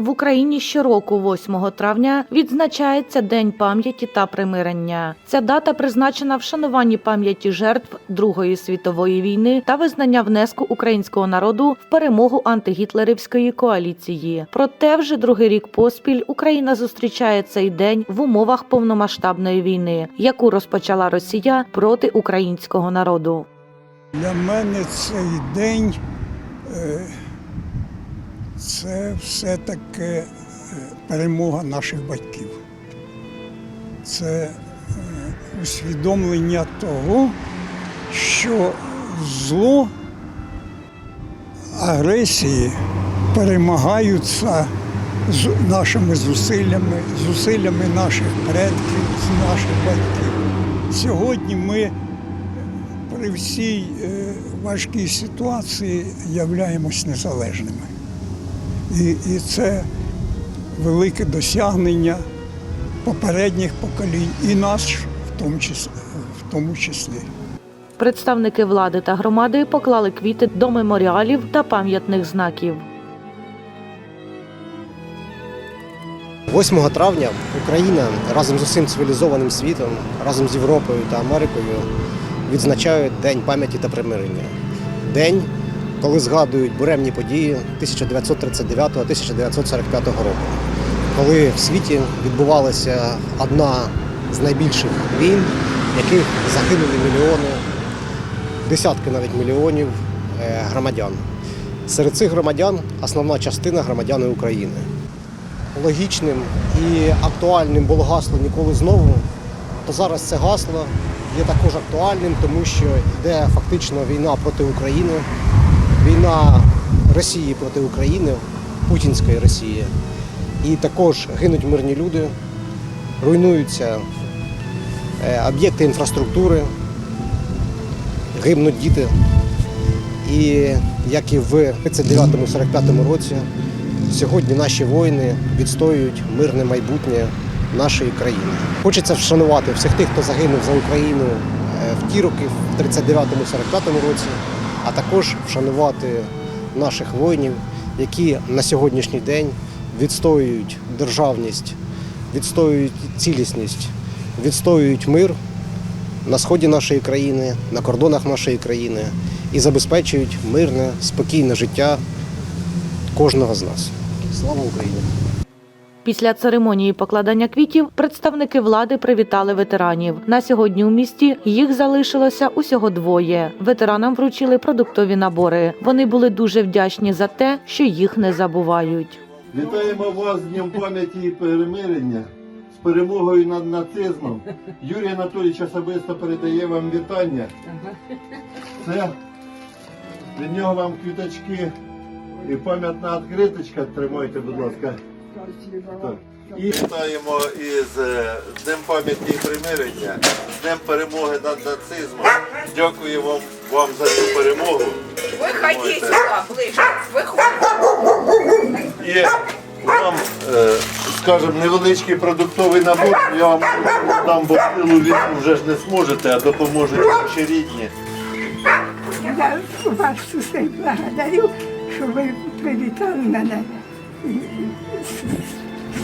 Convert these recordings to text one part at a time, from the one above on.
В Україні щороку, 8 травня, відзначається День пам'яті та примирення. Ця дата призначена вшануванні пам'яті жертв Другої світової війни та визнання внеску українського народу в перемогу антигітлерівської коаліції. Проте вже другий рік поспіль Україна зустрічає цей день в умовах повномасштабної війни, яку розпочала Росія проти українського народу. Для мене цей день е, це все-таки е, перемога наших батьків. Це е, усвідомлення того, що зло агресії перемагаються з нашими зусиллями, зусиллями наших предків, з наших батьків. Сьогодні ми при всій е, важкій ситуації являємось незалежними. І, і це велике досягнення попередніх поколінь і нас в тому числі. В тому числі. Представники влади та громади поклали квіти до меморіалів та пам'ятних знаків. 8 травня Україна разом з усім цивілізованим світом, разом з Європою та Америкою відзначають День пам'яті та примирення. День, коли згадують буремні події 1939-1945 року, коли в світі відбувалася одна з найбільших війн, в яких загинули мільйони, десятки навіть мільйонів е, громадян. Серед цих громадян основна частина громадяни України. Логічним і актуальним було гасло ніколи знову, то зараз це гасло є також актуальним, тому що йде фактично війна проти України, війна Росії проти України, Путінської Росії. І також гинуть мирні люди, руйнуються е, об'єкти інфраструктури, гибнуть діти. І як і в 39-45 році, Сьогодні наші воїни відстоюють мирне майбутнє нашої країни. Хочеться вшанувати всіх тих, хто загинув за Україну е, в ті роки, в 39-45 році, а також вшанувати наших воїнів, які на сьогоднішній день відстоюють державність, відстоюють цілісність, відстоюють мир на сході нашої країни, на кордонах нашої країни і забезпечують мирне, спокійне життя кожного з нас. Слава Україні! Після церемонії покладання квітів представники влади привітали ветеранів. На сьогодні у місті їх залишилося усього двоє. Ветеранам вручили продуктові набори. Вони були дуже вдячні за те, що їх не забувають. Вітаємо вас з Днем пам'яті і перемирення, з перемогою над нацизмом. Юрій Анатолійович особисто передає вам вітання. Це від нього вам квіточки і пам'ятна відкриточка. Тримайте, будь ласка. Так. І вітаємо із е, Днем пам'яті і примирення, з Днем перемоги над нацизмом. Дякую вам, вам за цю перемогу. Сюда, ближе. Выходи. І вам, е, скажімо, невеличкий продуктовий набор. Я вам дам, бо силу віку вже ж не зможете, а допоможуть ваші рідні. Я вас усіх благодарю, що ви привітали мене.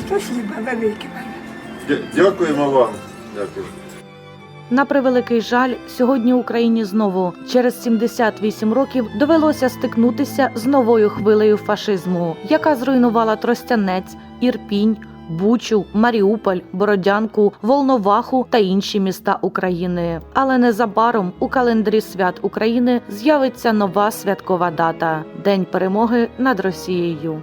Спасибо велике вам. Дякуємо вам. Дякую. На превеликий жаль, сьогодні Україні знову через 78 років довелося стикнутися з новою хвилею фашизму, яка зруйнувала Тростянець, Ірпінь. Бучу, Маріуполь, Бородянку, Волноваху та інші міста України. Але незабаром у календарі свят України з'явиться нова святкова дата День перемоги над Росією.